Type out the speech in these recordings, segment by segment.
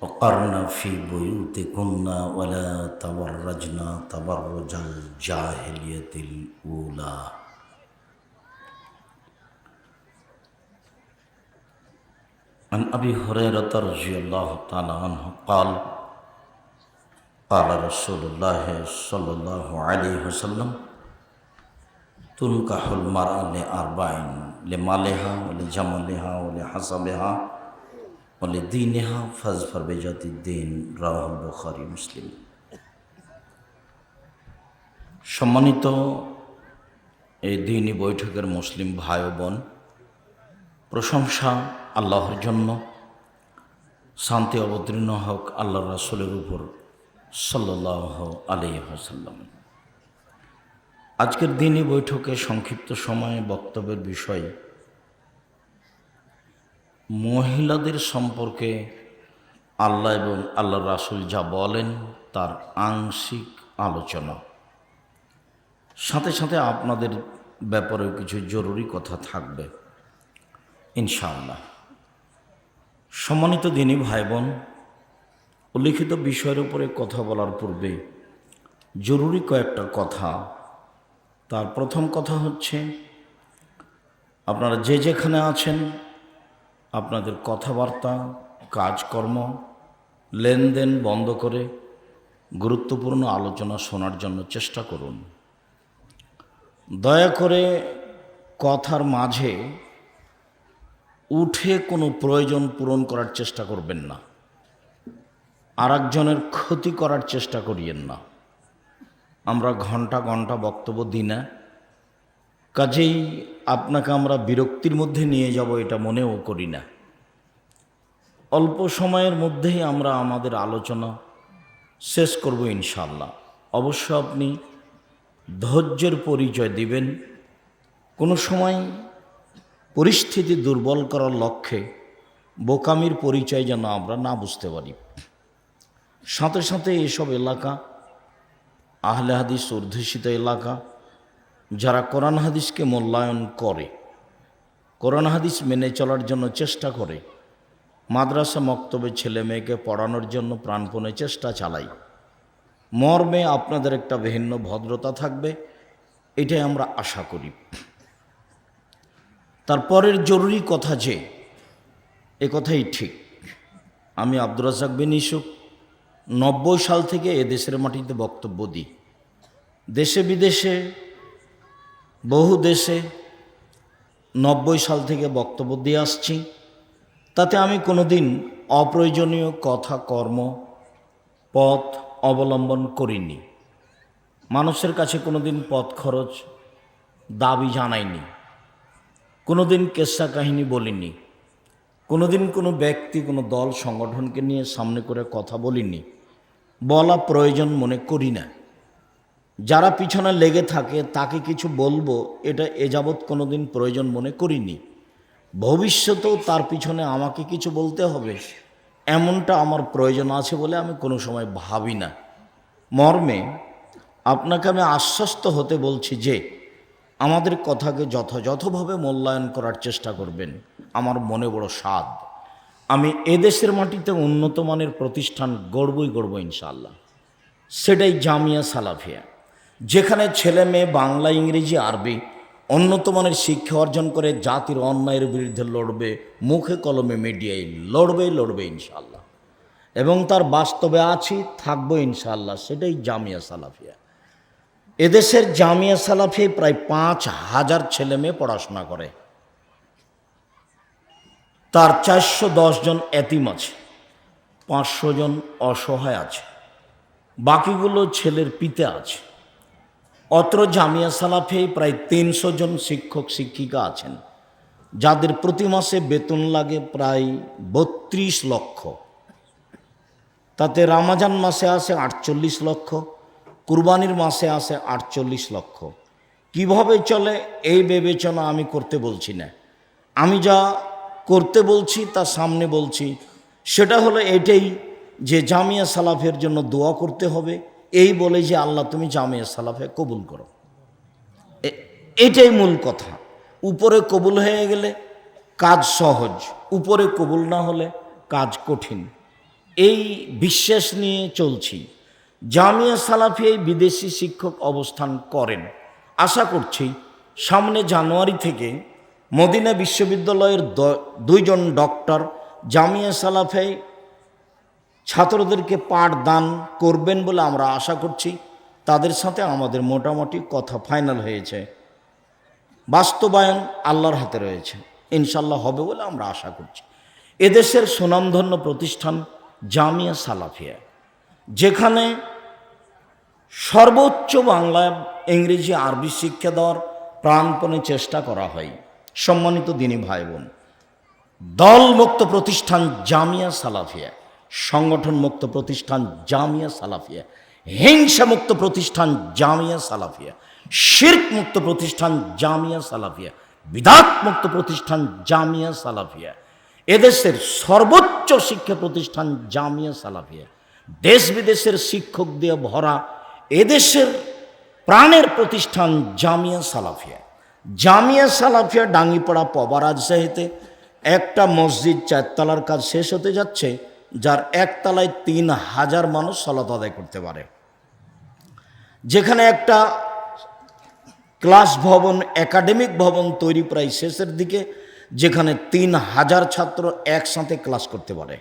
وقرن في بيوتكن ولا تبرجن تبرج الجاهلية الأولى. عن أبي هريرة رضي الله تعالى عنه قال قال رسول الله صلى الله عليه وسلم تنكح المرأة لأربعين لمالها ولجمالها ولحسبها বলে, দিন হা ফাজ ফরবে জাতি দিন রাহুল বখারি মুসলিম। সম্মানিত এই দিনই বৈঠকের মুসলিম ভাই বোন, প্রশংসা আল্লাহর জন্য, শান্তি অবতীর্ণ হোক আল্লাহ রাসুলের উপর সাল্লাহ আলিহাসাল্লাম আজকের দিনই বৈঠকে সংক্ষিপ্ত সময়ে বক্তব্যের বিষয় মহিলাদের সম্পর্কে আল্লাহ এবং আল্লাহ রাসুল যা বলেন তার আংশিক আলোচনা। সাথে সাথে আপনাদের ব্যাপারেও কিছু জরুরি কথা থাকবে, ইনশাআল্লাহ। সম্মানিত দিনী ভাই বোন উল্লিখিত বিষয়ের উপরে কথা বলার পূর্বে জরুরি কয়েকটা কথা। তার প্রথম কথা হচ্ছে, আপনারা যে যেখানে আছেন আপনাদের কথাবার্তা, কাজকর্ম, লেনদেন বন্ধ করে গুরুত্বপূর্ণ আলোচনা শোনার জন্য চেষ্টা করুন। দয়া করে কথার মাঝে উঠে কোনো প্রয়োজন পূরণ করার চেষ্টা করবেন না। আর একজনের ক্ষতি করার চেষ্টা করিয়েন না। আমরা ঘণ্টা ঘণ্টা বক্তব্য দিই না। কাজেই আপনাকে আমরা বিরক্তির মধ্যে নিয়ে যাব, এটা মনেও করি না। অল্প সময়ের মধ্যেই আমরা আমাদের আলোচনা শেষ করব ইনশাল্লাহ অবশ্য আপনি ধৈর্যের পরিচয় দিবেন। কোনো সময় পরিস্থিতি দুর্বল করার লক্ষ্যে বোকামির পরিচয় যেন আমরা না বুঝতে পারি। সাথে সাথে এসব এলাকা, আহলে হাদিস অধ্যুষিত এলাকা যারা কোরআন হাদিসকে মূল্যায়ন করে, কোরআন হাদিস মেনে চলার জন্য চেষ্টা করে, মাদ্রাসা মক্তবে ছেলে মেয়েকে পড়ানোর জন্য প্রাণপণে চেষ্টা চালাই মর্মে আপনাদের একটা ভিন্ন ভদ্রতা থাকবে, এটাই আমরা আশা করি। তারপরের জরুরি কথা যে, এ কথাই ঠিক। আমি আব্দুর রাজাক বিন ইসুক নব্বই সাল থেকে এ দেশের মাটিতে বক্তব্য দিই। দেশে বিদেশে বহু দেশে নব্বই সাল থেকে বক্তব্য দিয়ে আসছি। তাতে আমি কোনো দিন অপ্রয়োজনীয় কথা, কর্ম, পথ অবলম্বন করিনি। মানুষের কাছে কোনো দিন পথ খরচ দাবি জানাইনি। কোনো দিন কেসা কাহিনী বলিনি। কোনো দিন কোনো ব্যক্তি, কোনো দল, সংগঠনকে নিয়ে সামনে করে কথা বলিনি। বলা প্রয়োজন মনে করি না। যারা পিছনে লেগে থাকে, তাকে কিছু বলব, এটা এ যাবৎ কোনো দিন প্রয়োজন মনে করিনি। ভবিষ্যতেও তার পিছনে আমাকে কিছু বলতে হবে, এমনটা আমার প্রয়োজন আছে বলে আমি কোনো সময় ভাবি না। মর্মে, আপনাকে আমি আশ্বস্ত হতে বলছি যে, আমাদের কথাকে যথাযথভাবে মূল্যায়ন করার চেষ্টা করবেন। আমার মনে বড় স্বাদ। আমি এদেশের মাটিতে উন্নত মানের প্রতিষ্ঠান গড়বই গড়ব ইনশাল্লাহ সেটাই জামিয়া সালাফিয়া। যেখানে ছেলে মেয়ে, বাংলা, ইংরেজি, আরবি উন্নত মানের শিক্ষা অর্জন করে জাতির অন্যায়ের বিরুদ্ধে লড়বে, মুখে কলমে মিডিয়ায় লড়বে লড়বে ইনশাল্লাহ এবং তার বাস্তবে আছি, থাকব ইনশাল্লাহ সেটাই জামিয়া সালাফিয়া। এদেশের জামিয়া সালাফিয়ায় প্রায় পাঁচ হাজার ছেলে মেয়ে পড়াশোনা করে। তার চারশো দশ জন এতিম আছে, পাঁচশো জন অসহায় আছে, বাকিগুলো ছেলের পিতে আছে। অত্র জামিয়া সালাফে প্রায় তিনশো জন শিক্ষক, শিক্ষিকা আছেন, যাদের প্রতি মাসে বেতন লাগে প্রায় বত্রিশ লক্ষ। তাতে রামাজান মাসে আসে আটচল্লিশ লক্ষ, কুরবানির মাসে আসে আটচল্লিশ লক্ষ। কীভাবে চলে এই বিবেচনা আমি করতে বলছি না। আমি যা করতে বলছি, তা সামনে বলছি, সেটা হলো এটাই যে জামিয়া সালাফের জন্য দোয়া করতে হবে এই বলে যে আল্লাহ, তুমি জামিয়া সালাফে কবুল করো। এটাই মূল কথা। উপরে কবুল হয়ে গেলে কাজ সহজ, উপরে কবুল না হলে কাজ কঠিন। এই বিশ্বাস নিয়ে চলছি। জামিয়া সালাফি এই বিদেশি শিক্ষক অবস্থান করেন। আশা করছি সামনে জানুয়ারি থেকে মদিনা বিশ্ববিদ্যালয়ের দুইজন ডক্টর জামিয়া সালাফে ছাত্রদেরকে পাঠদান করবেন বলে আমরা আশা করছি। তাদের সাথে আমাদের মোটামুটি কথা ফাইনাল হয়েছে। বাস্তবায়ন আল্লাহর হাতে রয়েছে। ইনশাল্লাহ হবে বলে আমরা আশা করছি। এদেশের সুনামধন্য প্রতিষ্ঠান জামিয়া সালাফিয়া, যেখানে সর্বোচ্চ বাংলা ইংরেজি আরবি শিক্ষা দেওয়ার প্রাণপণে চেষ্টা করা হয়। সম্মানিত দিনী ভাই বোন, দলমুক্ত প্রতিষ্ঠান জামিয়া সালাফিয়া। সংগঠন মুক্ত প্রতিষ্ঠান জামিয়া সালাফিয়া হিংসা মুক্ত প্রতিষ্ঠান জামিয়া সালাফিয়া শির্ক মুক্ত প্রতিষ্ঠান জামিয়া সালাফিয়া বিদাত মুক্ত প্রতিষ্ঠান জামিয়া সালাফিয়া, এদেশের সর্বোচ্চ শিক্ষা প্রতিষ্ঠান জামিয়া সালাফিয়া, দেশ বিদেশের শিক্ষক দিয়ে ভরা এদেশের প্রাণের প্রতিষ্ঠান জামিয়া সালাফিয়া। জামিয়া সালাফিয়া ডাঙ্গিপাড়া পবা রাজশাহীতে একটা মসজিদ চারতলার কাজ শেষ হতে যাচ্ছে। যার একতলায় তিন হাজার মানুষ সলাত আদায় করতে পারে। যেখানে একটা ক্লাস ভবন, একাডেমিক ভবন তৈরি প্রায় শেষের দিকে, যেখানে তিন হাজার ছাত্র একসাথে ক্লাস করতে পারে।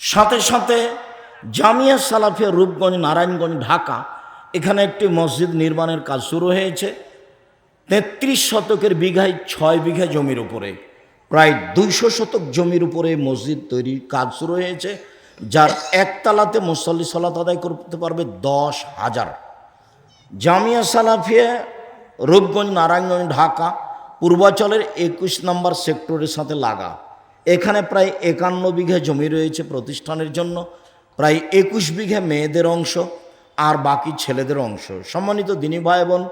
সাথে সাথে জামিয়া সালাফিয়া রূপগঞ্জ, নারায়ণগঞ্জ, ঢাকা, এখানে একটি মসজিদ নির্মাণের কাজ শুরু হয়েছে। তেত্রিশ শতকের বিঘায় ছয় বিঘা জমির উপরে। প্রায় দুইশো শতক জমির উপরে মসজিদ তৈরির কাজ শুরু হয়েছে, যার একতলাতে মুসল্লি সলাত আদায় করতে পারবে দশ হাজার। জামিয়া সালাফিয়া, রূপগঞ্জ, নারায়ণগঞ্জ, ঢাকা, পূর্বাচলের একুশ নম্বর সেক্টরের সাথে লাগা। এখানে প্রায় একান্ন বিঘা জমি রয়েছে প্রতিষ্ঠানের জন্য, প্রায় একুশ বিঘা মেয়েদের অংশ আর বাকি ছেলেদের অংশ। সম্মানিত দিনী ভাই বোন,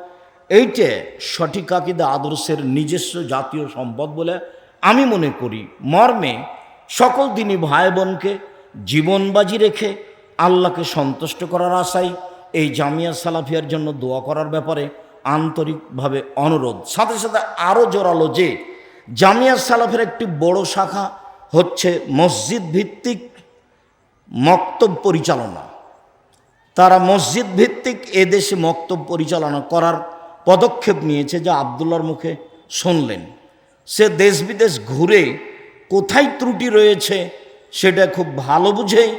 এইটে সঠিক আকিদা আদর্শের নিজস্ব জাতীয় সম্পদ বলে আমি মনে করি, মর্মে সকল দিনী ভাই বোনকে জীবনবাজি রেখে আল্লাহকে সন্তুষ্ট করার আশায় এই জামিয়া সালাফিয়ার জন্য দোয়া করার ব্যাপারে আন্তরিকভাবে অনুরোধ। সাথে সাথে আরও জোরালো যে, জামিয়া সালাফের একটি বড় শাখা হচ্ছে মসজিদ ভিত্তিক মক্তব পরিচালনা। তারা মসজিদ ভিত্তিক এদেশে মক্তব পরিচালনা করার পদক্ষেপ নিয়েছে যা আবদুল্লার মুখে শুনলেন। সে দেশ বিদেশ ঘুরে কোথায় ত্রুটি রয়েছে সেটা খুব ভালো বুঝেই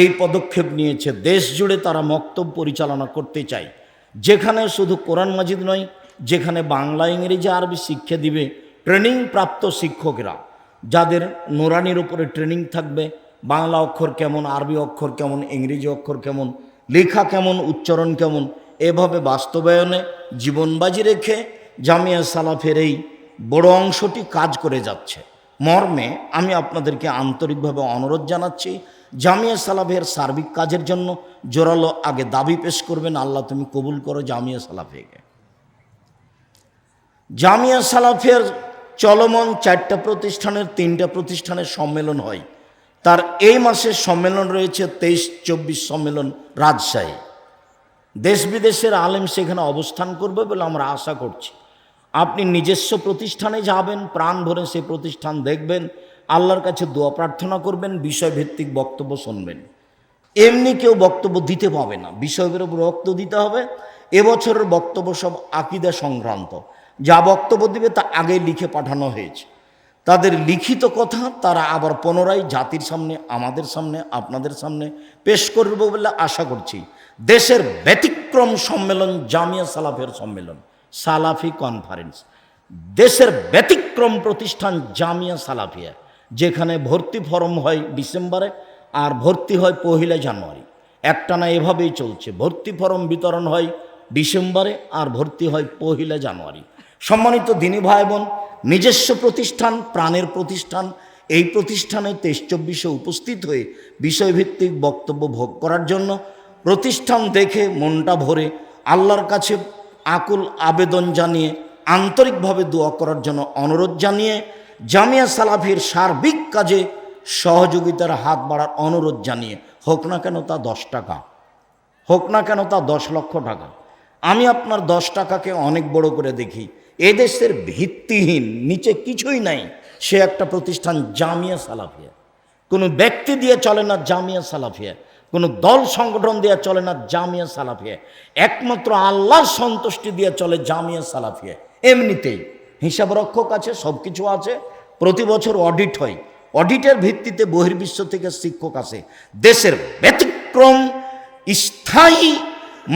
এই পদক্ষেপ নিয়েছে। দেশ জুড়ে তারা মক্তব পরিচালনা করতে চায়। যেখানে শুধু কোরআন মাজিদ নয়, যেখানে বাংলা, ইংরেজি, আরবি শিক্ষা দিবে ট্রেনিং প্রাপ্ত শিক্ষকরা। যাদের নোরানির উপরে ট্রেনিং থাকবে, বাংলা অক্ষর কেমন, আরবি অক্ষর কেমন, ইংরেজি অক্ষর কেমন, লেখা কেমন, উচ্চারণ কেমন, এভাবে বাস্তবায়নে জীবনবাজি রেখে জামিয়া সালাফের এই বড় অংশটি কাজ করে যাচ্ছে। মর্মে আমি আপনাদেরকে আন্তরিকভাবে অনুরোধ জানাচ্ছি, জামিয়া সালাফের সার্বিক কাজের জন্য জোরালো আগে দাবি পেশ করবেন, আল্লাহ তুমি কবুল করো জামিয়া সালাফেকে। জামিয়া সালাফের চলমান চারটা প্রতিষ্ঠানের তিনটা প্রতিষ্ঠানের সম্মেলন হয়। তার এই মাসের সম্মেলন রয়েছে তেইশ চব্বিশ সম্মেলন রাজশাহী। দেশ বিদেশের আলেম সেখানে অবস্থান করবে বলে আমরা আশা করছি। আপনি নিজস্ব প্রতিষ্ঠানে যাবেন, প্রাণ ভরে সেই প্রতিষ্ঠান দেখবেন, আল্লাহর কাছে দোয়া প্রার্থনা করবেন, বিষয়ভিত্তিক বক্তব্য শুনবেন। এমনি কেউ বক্তব্য দিতে পাবে না বিষয়ের উপর বক্তব্য দিতে হবে। এবছরের বক্তব্য সব আকিদা সংক্রান্ত। যা বক্তব্য দিবে তা আগে লিখে পাঠানো হয়েছে। তাদের লিখিত কথা তারা আবার পুনরায় জাতির সামনে, আমাদের সামনে, আপনাদের সামনে পেশ করবে বলে আশা করছি। দেশের ব্যতিক্রম সম্মেলন, জামিয়া সালাফের সম্মেলন। সালাফি কনফারেন্স দেশের ব্যতিক্রম প্রতিষ্ঠান জামিয়া সালাফিয়া, যেখানে ভর্তি ফরম হয় ডিসেম্বরে আর ভর্তি হয় পহিলা জানুয়ারি। একটানা এভাবেই চলছে। ভর্তি ফরম বিতরণ হয় ডিসেম্বরে আর ভর্তি হয় পহিলা জানুয়ারি। সম্মানিত দিনী ভাই বোন নিজস্ব প্রতিষ্ঠান, প্রাণের প্রতিষ্ঠান, এই প্রতিষ্ঠানে তেইশ চব্বিশে উপস্থিত হয়ে বিষয়ভিত্তিক বক্তব্য ভোগ করার জন্য প্রতিষ্ঠান দেখে মনটা ভরে আল্লাহর কাছে আকুল আবেদন জানিয়ে, আন্তরিকভাবে দোয়া করার জন্য অনুরোধ জানিয়ে, জামিয়া সালাফির সার্বিক কাজে সহযোগিতার হাত বাড়ার অনুরোধ জানিয়ে, হোক না কেন তা দশ টাকা, হোক না কেন তা দশ লক্ষ টাকা, আমি আপনার দশ টাকাকে অনেক বড় করে দেখি এদেশের ভিত্তিহীন, নিচে কিছুই নাই, সে একটা প্রতিষ্ঠান জামিয়া সালাফিয়া, কোনো ব্যক্তি দিয়ে চলে না জামিয়া সালাফিয়া কোনো দল সংগঠন দিয়ে চলে না, জামিয়া সালাফিয়া। একমাত্র আল্লাহর সন্তুষ্টি দিয়ে চলে জামিয়া সালাফিয়া। এমনিতেই হিসাব রক্ষক আছে সব কিছু আছে, প্রতি বছর অডিট হয়। অডিটের ভিত্তিতে বহির্বিশ্ব থেকে শিক্ষক আছে দেশের ব্যতিক্রম, স্থায়ী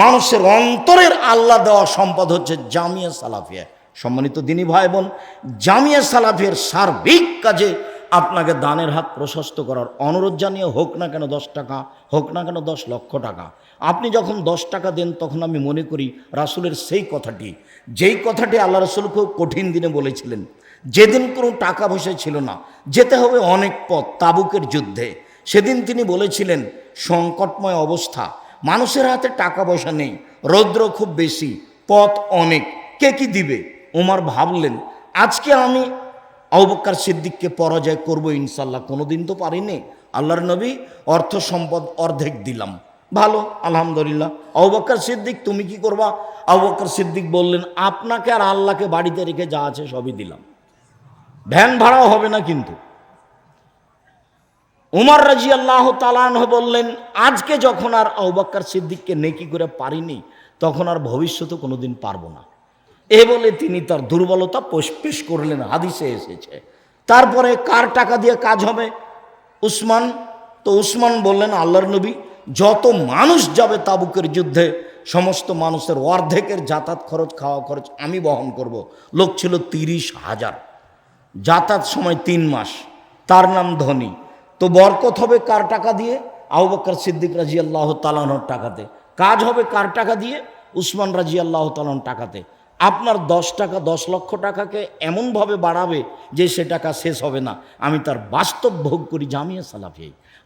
মানুষের অন্তরের আল্লাহ দেওয়া সম্পদ হচ্ছে জামিয়া সালাফিয়া। সম্মানিত দিনী ভাই বোন, জামিয়া সালাফিয়ার সার্বিক কাজে আপনাকে দানের হাত প্রশস্ত করার অনুরোধ জানিয়ে হোক না কেন দশ টাকা, হোক না কেন দশ লক্ষ টাকা। আপনি যখন দশ টাকা দেন, তখন আমি মনে করি রাসুলের সেই কথাটি, যেই কথাটি আল্লাহ রাসুল খুব কঠিন দিনে বলেছিলেন, যেদিন কোনো টাকা পয়সা ছিল না, যেতে হবে অনেক পথ তাবুকের যুদ্ধে। সেদিন তিনি বলেছিলেন, সংকটময় অবস্থা, মানুষের হাতে টাকা পয়সা নেই, রৌদ্র খুব বেশি, পথ অনেক, কে কি দিবে? ওমার ভাবলেন, আজকে আমি আবুবক্কর সিদ্দিককে পরাজয় করব ইনশাল্লাহ, কোনোদিন তো পারিনি। আল্লাহর নবী অর্থ সম্পদ অর্ধেক দিলাম। ভালো, আলহামদুলিল্লাহ। আবুবক্কর সিদ্দিক, তুমি কি করবা? আবুবক্কর সিদ্দিক বললেন, আপনাকে আর আল্লাহকে বাড়িতে রেখে যা আছে সবই দিলাম। ভ্যান ভাড়াও হবে না কিন্তু। উমর রাজি আল্লাহ তালান বললেন, আজকে যখন আর আউবাক্কার সিদ্দিককে নেকি করে পারিনি, তখন আর ভবিষ্যতে কোনোদিন পারব না। এ বলে তিনি তার দুর্বলতা পেশ করলেন, হাদিসে এসেছে। তারপরে কার টাকা দিয়ে কাজ হবে? উসমান। তো উসমান বললেন, আল্লাহর নবী, যত মানুষ যাবে তাবুকের যুদ্ধে, সমস্ত মানুষের অর্ধেকের যাতায়াত খরচ, খাওয়া খরচ আমি বহন করব। লোক ছিল তিরিশ হাজার। যাতায়াত সময় তিন মাস। তার নাম ধনী। তো বরকত হবে কার টাকা দিয়ে? আবু সিদ্দিক রাজি আল্লাহ তালানোর টাকাতে। কাজ হবে কার টাকা দিয়ে? উসমান রাজি আল্লাহ তালান টাকাতে। আপনার দশ টাকা, দশ লক্ষ টাকাকে এমনভাবে বাড়াবে যে সে টাকা শেষ হবে না। আমি তার বাস্তব ভোগ করি, জামিয়া সালাফিয়াই